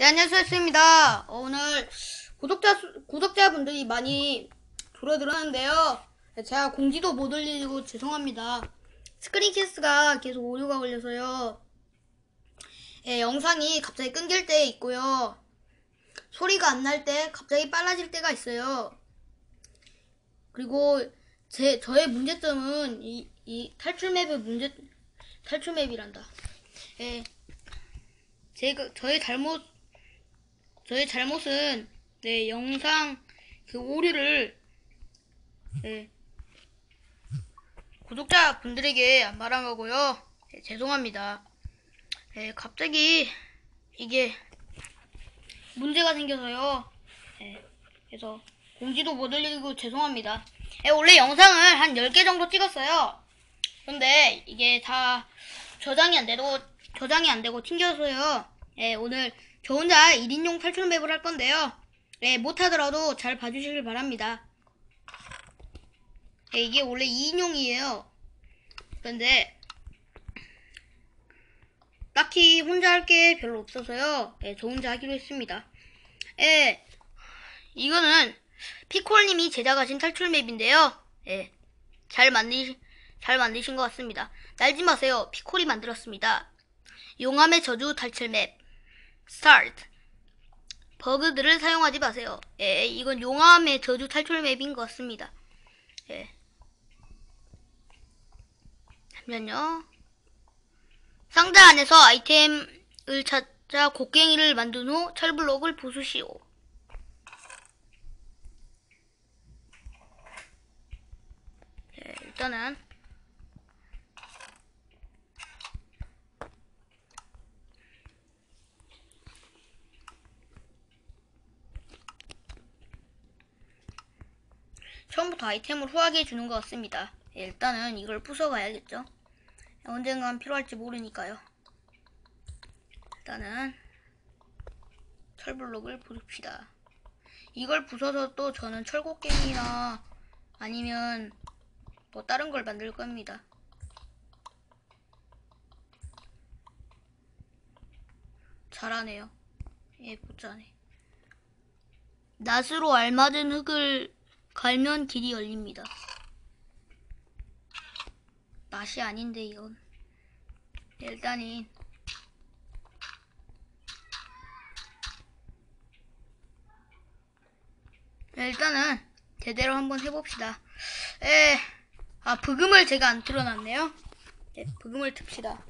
네, 안녕하세요, 스입니다. 오늘 구독자, 수- 구독자분들이 많이 줄어들었는데요. 네, 제가 공지도 못 올리고 죄송합니다. 스크린캐스가 계속 오류가 걸려서요. 예, 영상이 갑자기 끊길 때 있고요. 소리가 안 날 때 갑자기 빨라질 때가 있어요. 그리고 제, 저의 문제점은 이, 이 탈출 맵의 문제, 탈출 맵이란다. 예, 제가, 저의 잘못, 저의 잘못은, 네, 영상, 그 오류를, 네, 구독자 분들에게 말한 거고요. 네, 죄송합니다. 네, 갑자기, 이게, 문제가 생겨서요. 네, 그래서, 공지도 못 올리고 죄송합니다. 네, 원래 영상을 한 10개 정도 찍었어요. 근데, 이게 다 저장이 안 되고, 저장이 안 되고 튕겨서요. 예, 오늘 저 혼자 1인용 탈출 맵을 할 건데요. 예, 못하더라도 잘 봐주시길 바랍니다. 예, 이게 원래 2인용이에요. 그런데 딱히 혼자 할 게 별로 없어서요. 예, 저 혼자 하기로 했습니다. 예, 이거는 피콜님이 제작하신 탈출 맵인데요. 예, 잘 만드 잘 만드신 것 같습니다. 날지 마세요. 피콜이 만들었습니다. 용암의 저주 탈출 맵 스타트 버그들을 사용하지 마세요. 예, 이건 용암의 저주 탈출 맵인 것 같습니다. 예. 잠시만요. 상자 안에서 아이템을 찾아 곡괭이를 만든 후 철블록을 부수시오. 예, 일단은 처음부터 아이템을 후하게 주는 것 같습니다. 예, 일단은 이걸 부숴가야겠죠. 언젠간 필요할지 모르니까요. 일단은 철블록을 부숩시다. 이걸 부숴서 또 저는 철곡갱이나 아니면 뭐 다른 걸 만들 겁니다. 잘하네요. 예, 못자네. 낫으로 알맞은 흙을 갈면 길이 열립니다. 낫이 아닌데 이건. 일단은 일단은 제대로 한번 해봅시다. 에, 아 부금을 제가 안 틀어놨네요. 네, 부금을 틉시다.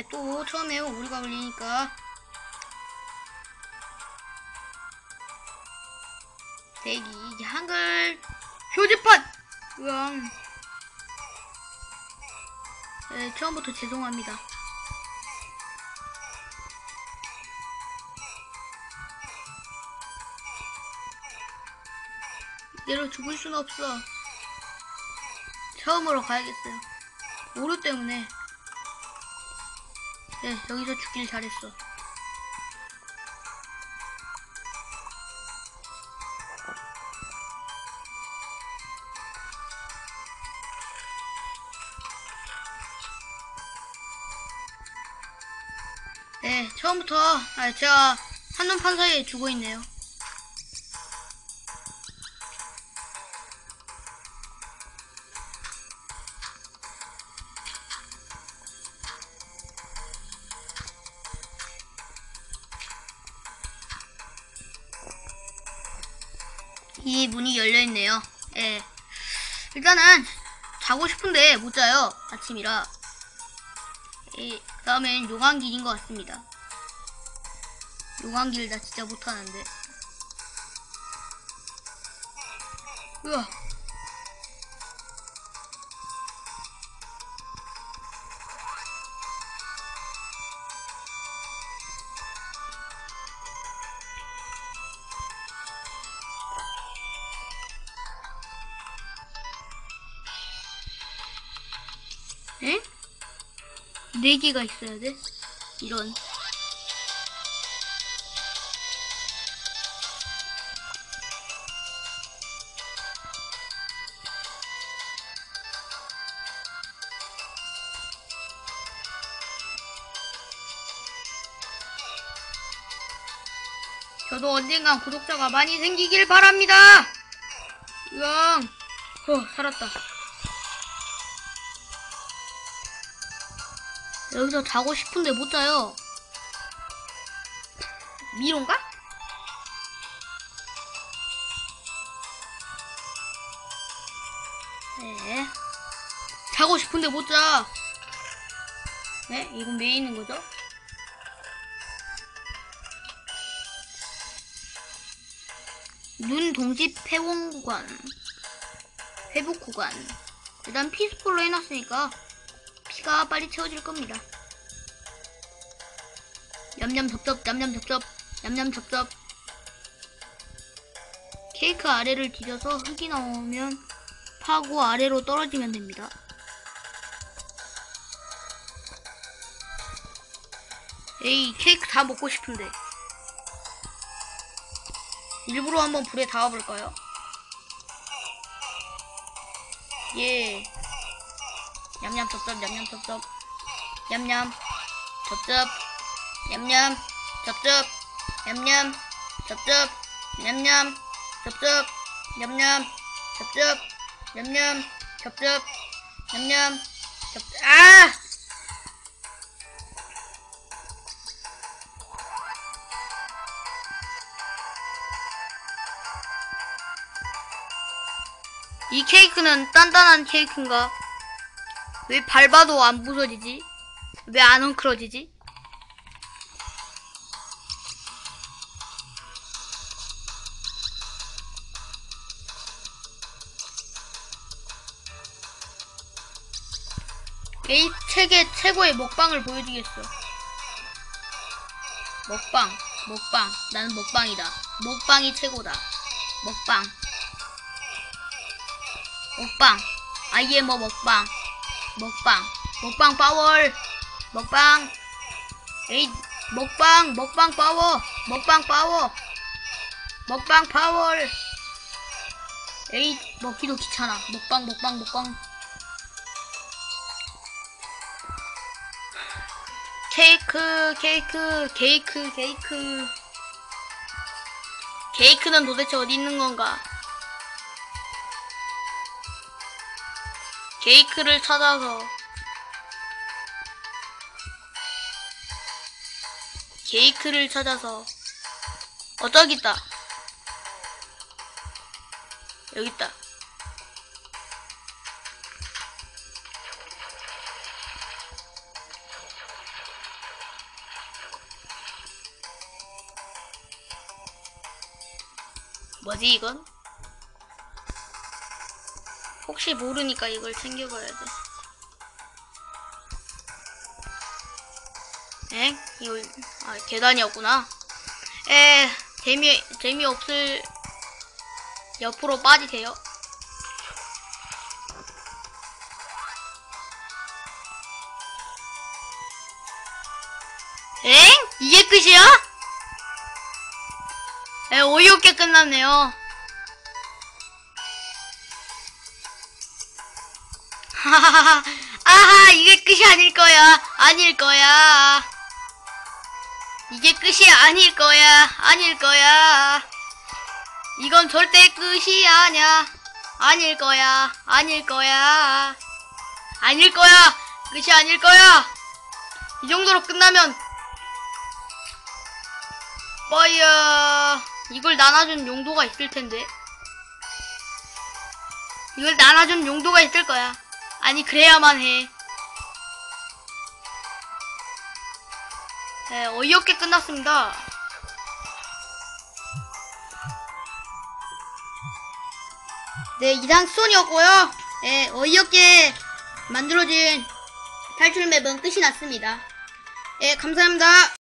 네, 또 처음에 오류가 걸리니까 대기 이게 한글 표지판 으앙 네, 처음부터 죄송합니다. 이대로 죽을 순 없어. 처음으로 가야겠어요. 오류 때문에. 네, 여기서 죽길 잘했어. 네, 처음부터 아, 제가 한눈 판 사이에 죽어 있네요. 이 문이 열려 있네요. 예. 일단은 자고 싶은데 못 자요. 아침이라. 이 다음엔 용왕길인 것 같습니다. 용왕길 나 진짜 못하는데. 우와. 에? 네 개가 있어야 돼? 이런. 저도 언젠가 구독자가 많이 생기길 바랍니다. 으앙. 어, 살았다. 여기서 자고 싶은데 못 자요. 미로인가? 네. 자고 싶은데 못 자. 네? 이건 왜 있는 거죠? 눈 동집 회원 구간. 회복 구간. 일단 피스폴로 해놨으니까 피가 빨리 채워질 겁니다. 냠냠 접접, 냠냠 접접, 냠냠 접접. 케이크 아래를 뒤져서 흙이 나오면 파고 아래로 떨어지면 됩니다. 에이, 케이크 다 먹고 싶은데. 일부러 한번 불에 닿아볼까요? 예. 쩝쩝, 냠냠 쩝쩝. 냠냠. 쩝쩝. 냠냠. 쩝쩝. 냠냠. 쩝쩝. 냠냠. 쩝쩝. 냠냠. 쩝쩝. 냠냠. 쩝쩝. 냠냠. 쩝쩝. 아! 이 케이크는 단단한 케이크인가? 왜 밟아도 안 부서지지? 왜 안 엉클어지지? 이 책의 최고의 먹방을 보여주겠어. 먹방, 먹방. 나는 먹방이다. 먹방이 최고다. 먹방. 먹방. 아이엠어 뭐 먹방. 먹방. 먹방 파워. 먹방. 에이, 먹방. 먹방 파워. 먹방 파워. 먹방 파워. 에이, 먹기도 귀찮아. 먹방, 먹방, 먹방. 케이크, 케이크, 케이크, 케이크. 케이크는 도대체 어디 있는 건가? 케이크를 찾아서 케이크를 찾아서 어 저기 있다 여기 있다 뭐지 이건? 혹시 모르니까 이걸 챙겨가야 돼. 엥? 이거, 아, 계단이었구나. 에, 재미, 재미없을, 옆으로 빠지세요. 엥? 이게 끝이야? 에, 어이없게 끝났네요. 하하하, 아하, 이게 끝이 아닐 거야. 아닐 거야. 이게 끝이 아닐 거야. 아닐 거야. 이건 절대 끝이 아니야. 아닐 거야. 아닐 거야. 아닐 거야. 끝이 아닐 거야. 이 정도로 끝나면, 뭐야. 이걸 나눠준 용도가 있을 텐데. 이걸 나눠준 용도가 있을 거야. 아니 그래야만 해. 네, 어이없게 끝났습니다. 네, 이상 수원이었고요. 네, 어이없게 만들어진 탈출 맵은 끝이 났습니다. 네, 감사합니다.